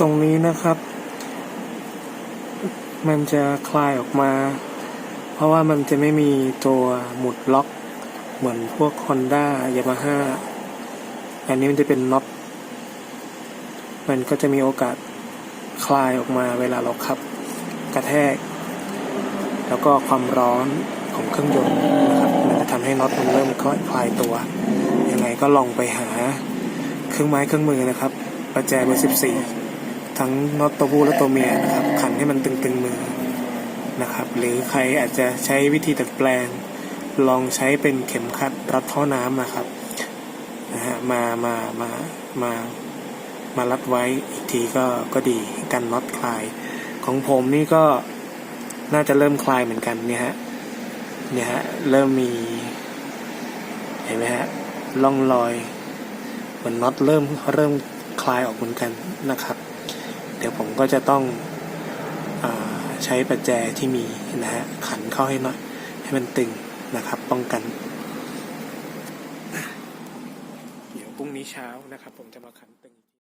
ตรงนี้นะครับ มันจะคลายออกมา เพราะว่ามันจะไม่มีตัวหมุดล็อก เหมือนพวก Honda Yamaha อันนี้มันจะเป็นน็อตมันก็จะมีโอกาสคลายออกมาเวลาเราขับกระแทก แล้วก็ความร้อนของเครื่องยนต์นะครับมันจะทำให้น็อตมันเริ่มคลายตัว ยังไงก็ลองไปหาเครื่องไม้เครื่องมือนะครับประแจเบอร์14 ทั้งน็อตตัวผู้และตัวเมียนะครับ ขันให้มันตึงๆมือนะครับ หรือใครอาจจะใช้วิธีดัดแปลง ลองใช้เป็นเข็มขัดรัดท่อน้ำนะครับนะฮะมามามามามารัดไว้อีกทีก็ก็ดีกันน็อตคลาย ของผมนี่ก็น่าจะเริ่มคลายเหมือนกันเนี่ยฮะเนี่ยฮะเริ่มมี เห็นไหมฮะร่องรอยเหมือนน็อตเริ่มเริ่มคลายออกเหมือนกันนะครับ เดี๋ยวผมก็จะต้องอใช้ประแจที่มีนะฮะขันเข้าให้หน่อยให้มันตึงนะครับ ป้องกันเดี๋ยวพรุ่งนี้เช้านะครับ ผมจะมาขันตึง